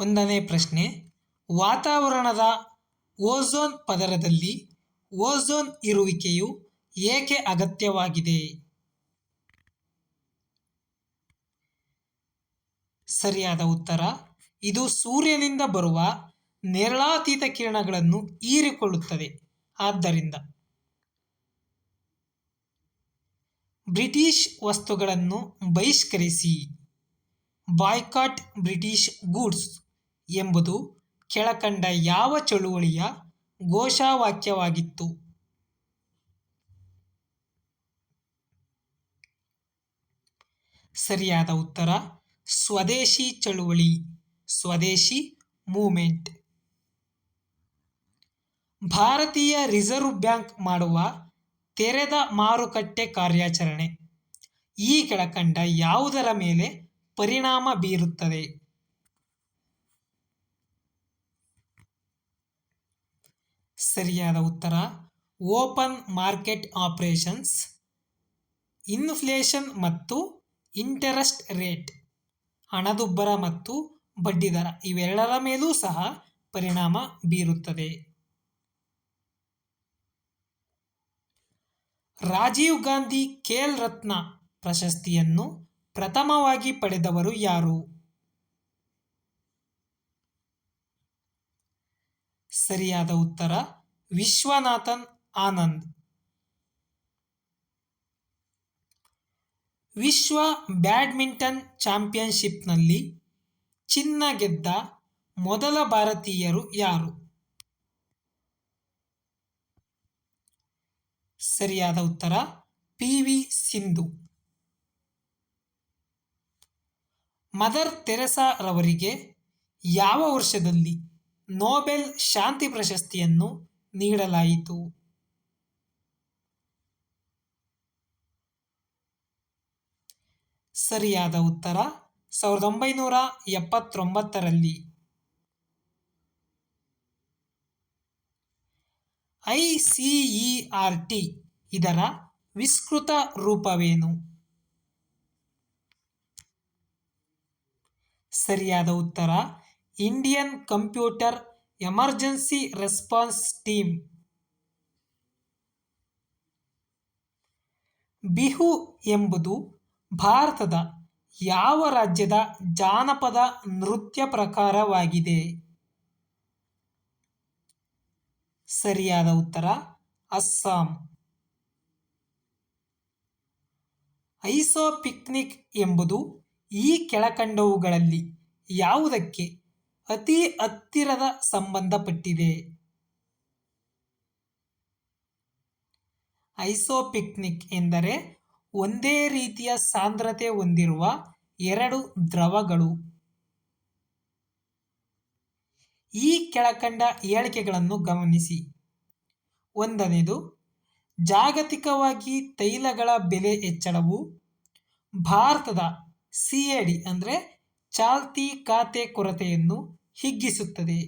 ಒಂದನೇ ಪ್ರಶ್ನೆ, ವಾತಾವರಣದ ಓಝೋನ್ ಪದರದಲ್ಲಿ ಓಝೋನ್ ಇರುವಿಕೆಯು ಏಕೆ ಅಗತ್ಯವಾಗಿದೆ? ಸರಿಯಾದ ಉತ್ತರ, ಇದು ಸೂರ್ಯನಿಂದ ಬರುವ ನೇರಳಾತೀತ ಕಿರಣಗಳನ್ನು ಹೀರಿಕೊಳ್ಳುತ್ತದೆ. ಆದ್ದರಿಂದ ಬ್ರಿಟಿಷ್ ವಸ್ತುಗಳನ್ನು ಬಹಿಷ್ಕರಿಸಿ. Boycott British goods. ಎಂಬುದು ಕೆಳಕಂಡ ಯಾವ ಚಳುವಳಿಯ ಘೋಷವಾಕ್ಯವಾಗಿತ್ತು? ಸರಿಯಾದ ಉತ್ತರ, ಸ್ವದೇಶಿ ಚಳುವಳಿ, ಸ್ವದೇಶಿ ಮೂಮೆಂಟ್ ಭಾರತೀಯ ರಿಸರ್ವ್ ಬ್ಯಾಂಕ್ ಮಾಡುವ ತೆರೆದ ಮಾರುಕಟ್ಟೆ ಕಾರ್ಯಾಚರಣೆ. ಈ ಕೆಳಕಂಡ ಯಾವುದರ ಮೇಲೆ ಪರಿಣಾಮ ಬೀರುತ್ತದೆ? ಸರಿಯಾದ ಉತ್ತರ. ಓಪನ್ ಮಾರ್ಕೆಟ್ ಆಪರೇಷನ್ಸ್, ಇನ್ಫ್ಲೇಷನ್ ಮತ್ತು ಇಂಟರೆಸ್ಟ್ ರೇಟ್, ಹಣದುಬ್ಬರ ಮತ್ತು ಬಡ್ಡಿದರ ಇವೆರಡರ ಮೇಲೂ ಸಹ ಪರಿಣಾಮ ಬೀರುತ್ತದೆ. ರಾಜೀವ್ ಗಾಂಧಿ ಖೇಲ್ ರತ್ನ ಪ್ರಶಸ್ತಿಯನ್ನು ಪ್ರಥಮವಾಗಿ ಪಡೆದವರು ಯಾರು? ಸರಿಯಾದ ಉತ್ತರ ವಿಶ್ವನಾಥನ್ ಆನಂದ್. ವಿಶ್ವ ಬ್ಯಾಡ್ಮಿಂಟನ್ ಚಾಂಪಿಯನ್ಶಿಪ್ನಲ್ಲಿ ಚಿನ್ನ ಗೆದ್ದ ಮೊದಲ ಭಾರತೀಯರು ಯಾರು? ಸರಿಯಾದ ಉತ್ತರ P V Sindhu. Mother Teresa ರವರಿಗೆ ಯಾವ ವರ್ಷದಲ್ಲಿ ನೋಬೆಲ್ ಶಾಂತಿ ಪ್ರಶಸ್ತಿಯನ್ನು ನೀಡಲಾಯಿತು. ಸರಿಯಾದ ಉತ್ತರ ಸಾವಿರದ ಒಂಬೈನೂರ ಎಪ್ಪತ್ತೊಂಬತ್ತರಲ್ಲಿ. ಐ ಸಿ ಆರ್ ಟಿ ಇದರ ವಿಸ್ತೃತ ರೂಪವೇನು? ಸರಿಯಾದ ಉತ್ತರ Indian computer emergency response team. Bihu ಎಂಬುದು ಭಾರತದ ಯಾವ ರಾಜ್ಯದ ಜಾನಪದ ನೃತ್ಯ ಪ್ರಕಾರವಾಗಿದೆ? ಸರಿಯಾದ ಉತ್ತರ, ಅಸ್ಸಾಂ. ಐಸೋ ಪಿಕ್ನಿಕ್ ಎಂಬುದು ಈ ಕೆಳಕಂಡವುಗಳಲ್ಲಿ ಯಾವುದಕ್ಕೆ ಅತಿ ಹತ್ತಿರದ ಸಂಬಂಧಪಟ್ಟಿದೆ. ಐಸೋಪಿಕ್ನಿಕ್ ಎಂದರೆ ಒಂದೇ ರೀತಿಯ ಸಾಂದ್ರತೆ ಹೊಂದಿರುವ ಎರಡು ದ್ರವಗಳು. ಈ ಕೆಳಕಂಡ ಹೇಳಿಕೆಗಳನ್ನು ಗಮನಿಸಿ. ಒಂದನೇದು ಜಾಗತಿಕವಾಗಿ ತೈಲಗಳ ಬೆಲೆ ಹೆಚ್ಚಳವು. ಭಾರತದ ಸಿ ಎ ಡಿ ಅಂದರೆ ಚಾಲ್ತಿ ಖಾತೆ ಕೊರತೆಯನ್ನು ಹಿಗ್ಗಿಸುತ್ತದೆ.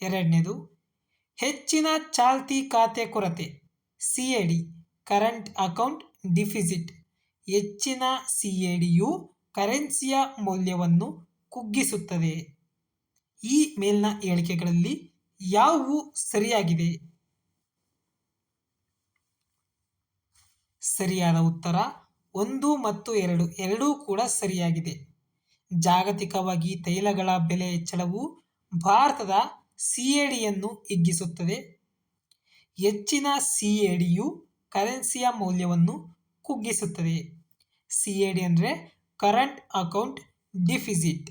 ಎರಡನೇದು, ಹೆಚ್ಚಿನ ಚಾಲ್ತಿ ಖಾತೆ ಕೊರತೆ C A D current account deficit ಹೆಚ್ಚಿನ ಸಿ ಎ ಡಿಯು ಕರೆನ್ಸಿಯ ಮೌಲ್ಯವನ್ನು ಕುಗ್ಗಿಸುತ್ತದೆ. ಈ ಮೇಲಿನ ಹೇಳಿಕೆಗಳಲ್ಲಿ ಯಾವುವು ಸರಿಯಾಗಿದೆ? ಸರಿಯಾದ ಉತ್ತರ ಒಂದು ಮತ್ತು ಎರಡು, ಎರಡೂ ಕೂಡ ಸರಿಯಾಗಿದೆ. ಜಾಗತಿಕವಾಗಿ ತೈಲಗಳ ಬೆಲೆ ಹೆಚ್ಚಳವು ಭಾರತದ ಸಿ ಎ ಡಿಯನ್ನು ಹಿಗ್ಗಿಸುತ್ತದೆ. ಹೆಚ್ಚಿನ ಸಿ ಎ ಡಿಯು ಕರೆನ್ಸಿಯ ಮೌಲ್ಯವನ್ನು ಕುಗ್ಗಿಸುತ್ತದೆ. ಸಿ ಎ ಡಿ ಅಂದರೆ ಕರೆಂಟ್ ಅಕೌಂಟ್ ಡಿಫಿಸಿಟ್.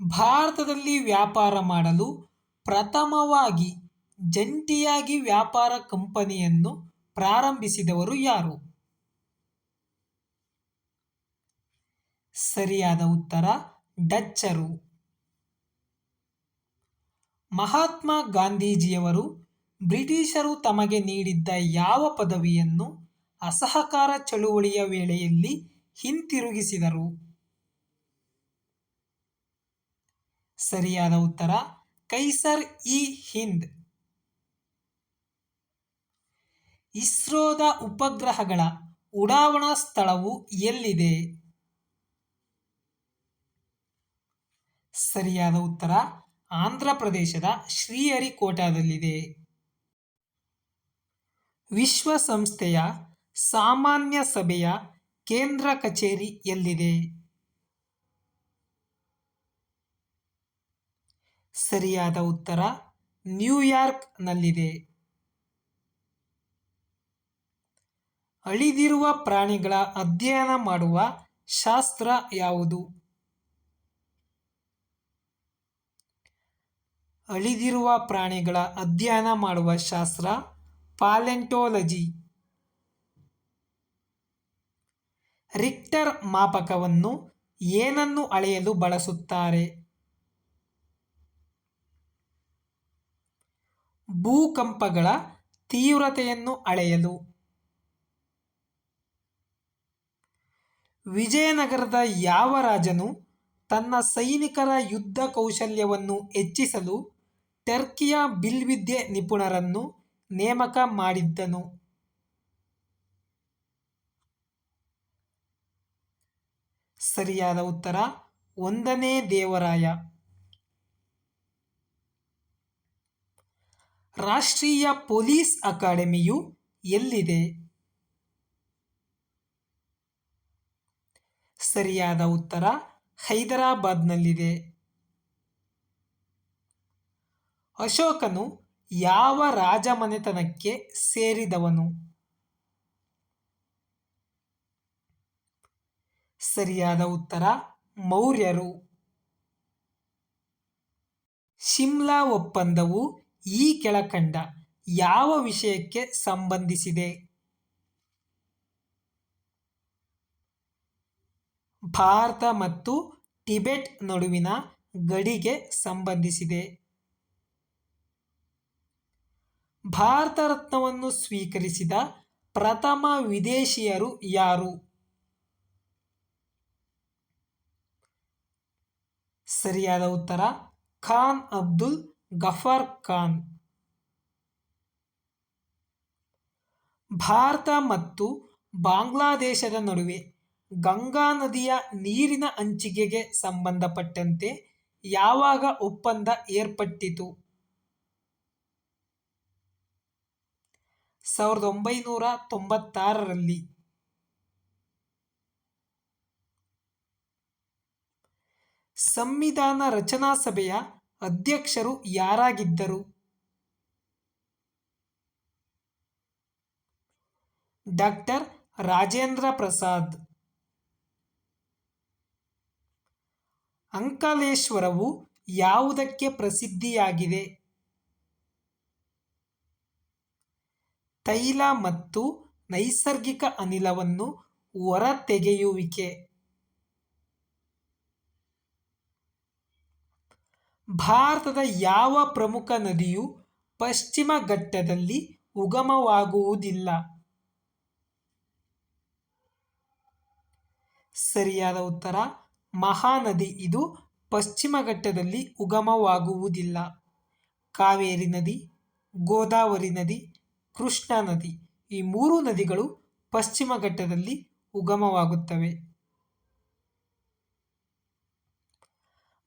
ಭಾರತದಲ್ಲಿ ವ್ಯಾಪಾರ ಮಾಡಲು ಪ್ರಥಮವಾಗಿ ಜಂಟಿಯಾಗಿ ವ್ಯಾಪಾರ ಕಂಪನಿಯನ್ನು ಪ್ರಾರಂಭಿಸಿದವರು ಯಾರು? ಸರಿಯಾದ ಉತ್ತರ, ಡಚ್ಚರು. ಮಹಾತ್ಮ ಗಾಂಧೀಜಿಯವರು ಬ್ರಿಟಿಷರು ತಮಗೆ ನೀಡಿದ್ದ ಯಾವ ಪದವಿಯನ್ನು ಅಸಹಕಾರ ಚಳುವಳಿಯ ವೇಳೆಯಲ್ಲಿ ಹಿಂತಿರುಗಿಸಿದರು? ಸರಿಯಾದ ಉತ್ತರ, ಕೈಸರ್ ಇ ಹಿಂದ್. ಇಸ್ರೋದ ಉಪಗ್ರಹಗಳ ಉಡಾವಣಾ ಸ್ಥಳವು ಎಲ್ಲಿದೆ? ಸರಿಯಾದ ಉತ್ತರ ಆಂಧ್ರ ಪ್ರದೇಶದ ಶ್ರೀಹರಿಕೋಟಾದಲ್ಲಿದೆ. ವಿಶ್ವಸಂಸ್ಥೆಯ ಸಾಮಾನ್ಯ ಸಭೆಯ ಕೇಂದ್ರ ಕಚೇರಿ ಎಲ್ಲಿದೆ? ಸರಿಯಾದ ಉತ್ತರ ನ್ಯೂಯಾರ್ಕ್ನಲ್ಲಿದೆ. ಅಳಿದಿರುವ ಪ್ರಾಣಿಗಳ ಅಧ್ಯಯನ ಮಾಡುವ ಶಾಸ್ತ್ರ ಯಾವುದು? ಅಳಿದಿರುವ ಪ್ರಾಣಿಗಳ ಅಧ್ಯಯನ ಮಾಡುವ ಶಾಸ್ತ್ರ ಪಾಲೆಂಟೋಲಜಿ. ರಿಕ್ಟರ್ ಮಾಪಕವನ್ನು ಏನನ್ನು ಅಳೆಯಲು ಬಳಸುತ್ತಾರೆ? ಭೂಕಂಪಗಳ ತೀವ್ರತೆಯನ್ನು ಅಳೆಯಲು. ವಿಜಯನಗರದ ಯಾವ ರಾಜನು ತನ್ನ ಸೈನಿಕರ ಯುದ್ಧ ಕೌಶಲ್ಯವನ್ನು ಹೆಚ್ಚಿಸಲು ಟರ್ಕಿಯ ಬಿಲ್ವಿದ್ಯೆ ನಿಪುಣರನ್ನು ನೇಮಕ ಮಾಡಿದ್ದನು. ಸರಿಯಾದ ಉತ್ತರ, ಒಂದನೇ ದೇವರಾಯ. ರಾಷ್ಟ್ರೀಯ ಪೊಲೀಸ್ ಅಕಾಡೆಮಿಯು ಎಲ್ಲಿದೆ? ಸರಿಯಾದ ಉತ್ತರ ಹೈದರಾಬಾದ್ನಲ್ಲಿದೆ. ಅಶೋಕನು ಯಾವ ರಾಜಮನೆತನಕ್ಕೆ ಸೇರಿದವನು? ಸರಿಯಾದ ಉತ್ತರ, ಮೌರ್ಯರು. ಶಿಮ್ಲಾ ಒಪ್ಪಂದವು ಈ ಕೆಳಕಂಡ ಯಾವ ವಿಷಯಕ್ಕೆ ಸಂಬಂಧಿಸಿದೆ? ಭಾರತ ಮತ್ತು ಟಿಬೆಟ್ ನಡುವಿನ ಗಡಿಗೆ ಸಂಬಂಧಿಸಿದೆ. ಭಾರತ ರತ್ನವನ್ನು ಸ್ವೀಕರಿಸಿದ ಪ್ರಥಮ ವಿದೇಶಿಯರು ಯಾರು? ಸರಿಯಾದ ಉತ್ತರ, ಖಾನ್ ಅಬ್ದುಲ್ ಗಫರ್ ಖಾನ್. ಭಾರತ ಮತ್ತು ಬಾಂಗ್ಲಾದೇಶದ ನಡುವೆ ಗಂಗಾ ನದಿಯ ನೀರಿನ ಹಂಚಿಕೆಗೆ ಸಂಬಂಧಪಟ್ಟಂತೆ ಯಾವಾಗ ಒಪ್ಪಂದ ಏರ್ಪಟ್ಟಿತು? ಸಾವಿರದ ಒಂಬೈನೂರ ತೊಂಬತ್ತಾರರಲ್ಲಿ. ಸಂವಿಧಾನ ರಚನಾ ಸಭೆಯ ಅಧ್ಯಕ್ಷರು ಯಾರಾಗಿದ್ದರು? ಡಾಕ್ಟರ್ ರಾಜೇಂದ್ರ ಪ್ರಸಾದ್. ಅಂಕಲೇಶ್ವರವು ಯಾವುದಕ್ಕೆ ಪ್ರಸಿದ್ಧಿಯಾಗಿದೆ? ತೈಲ ಮತ್ತು ನೈಸರ್ಗಿಕ ಅನಿಲವನ್ನು ಹೊರತೆಗೆಯುವಿಕೆ. ಭಾರತದ ಯಾವ ಪ್ರಮುಖ ನದಿಯು ಪಶ್ಚಿಮ ಘಟ್ಟದಲ್ಲಿ ಉಗಮವಾಗುವುದಿಲ್ಲ? ಸರಿಯಾದ ಉತ್ತರ, ಮಹಾನದಿ. ಇದು ಪಶ್ಚಿಮ ಘಟ್ಟದಲ್ಲಿ ಉಗಮವಾಗುವುದಿಲ್ಲ. ಕಾವೇರಿ ನದಿ, ಗೋದಾವರಿ ನದಿ ಕೃಷ್ಣಾ ನದಿ. ಈ ಮೂರು ನದಿಗಳು ಪಶ್ಚಿಮ ಘಟ್ಟದಲ್ಲಿ ಉಗಮವಾಗುತ್ತವೆ.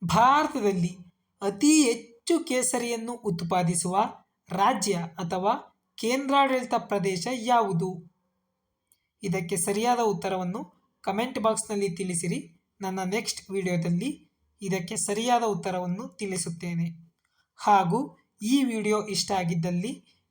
ಭಾರತದಲ್ಲಿ ಅತಿ ಹೆಚ್ಚು ಕೇಸರಿಯನ್ನು ಉತ್ಪಾದಿಸುವ ರಾಜ್ಯ ಅಥವಾ ಕೇಂದ್ರಾಡಳಿತ ಪ್ರದೇಶ ಯಾವುದು? ಇದಕ್ಕೆ ಸರಿಯಾದ ಉತ್ತರವನ್ನು ಕಮೆಂಟ್ ಬಾಕ್ಸ್ನಲ್ಲಿ ತಿಳಿಸಿರಿ. ನನ್ನ ನೆಕ್ಸ್ಟ್ ವಿಡಿಯೋದಲ್ಲಿ ಇದಕ್ಕೆ ಸರಿಯಾದ ಉತ್ತರವನ್ನು ತಿಳಿಸುತ್ತೇನೆ. ಹಾಗೂ ಈ ವಿಡಿಯೋ ಇಷ್ಟ ಆಗಿದ್ದಲ್ಲಿ